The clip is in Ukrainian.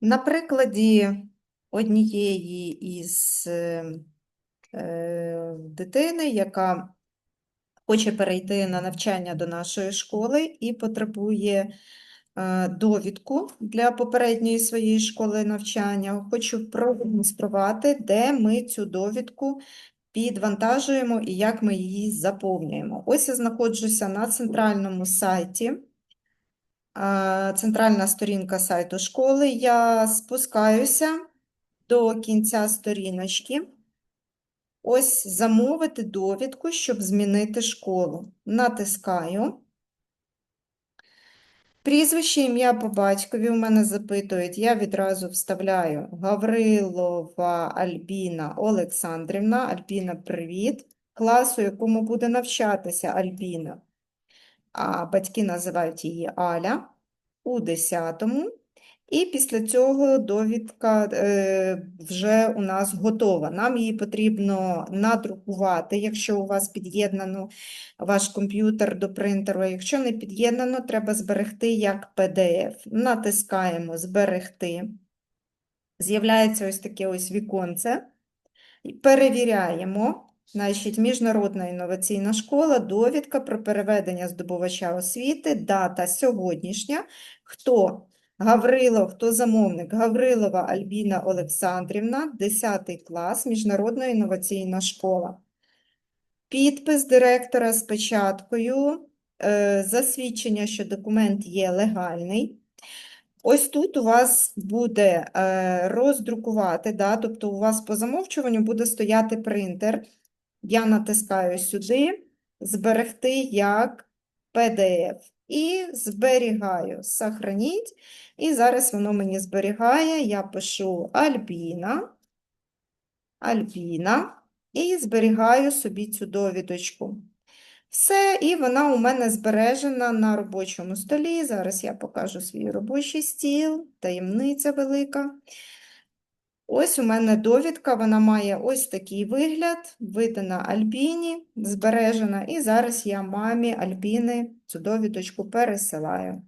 На прикладі однієї із е, дитини, яка хоче перейти на навчання до нашої школи і потребує е, довідку для попередньої своєї школи навчання, хочу продемонструвати, де ми цю довідку підвантажуємо і як ми її заповнюємо. Ось я знаходжуся на центральному сайті. Центральна сторінка сайту школи. Я спускаюся до кінця сторіночки. Ось замовити довідку, щоб змінити школу. Натискаю. Прізвище, ім'я по батькові у мене запитують. Я відразу вставляю Гаврилова Альбіна Олександрівна. Альбіна, привіт. Клас, у якому буде навчатися Альбіна. А батьки називають її Аля у 10-му. І після цього довідка е, вже у нас готова. Нам її потрібно надрукувати, якщо у вас під'єднано ваш комп'ютер до принтеру. Якщо не під'єднано, треба зберегти як PDF. Натискаємо Зберегти. З'являється ось таке ось віконце. Перевіряємо. Значить, Міжнародна інноваційна школа, довідка про переведення здобувача освіти, дата сьогоднішня. Хто? Гаврилов, хто замовник? Гаврилова Альбіна Олександрівна, 10 клас, Міжнародна інноваційна школа. Підпис директора з печаткою, е, засвідчення, що документ є легальний. Ось тут у вас буде е, роздрукувати, да, тобто у вас по замовчуванню буде стояти принтер. Я натискаю сюди, зберегти як PDF. І зберігаю, сохраніть. І зараз воно мені зберігає. Я пишу Альбіна, Альбіна, і зберігаю собі цю довідочку. Все, і вона у мене збережена на робочому столі. Зараз я покажу свій робочий стіл, таємниця велика. Ось у мене довідка, вона має ось такий вигляд, видана Альбіні, збережена, і зараз я мамі Альбіни цю довідочку пересилаю.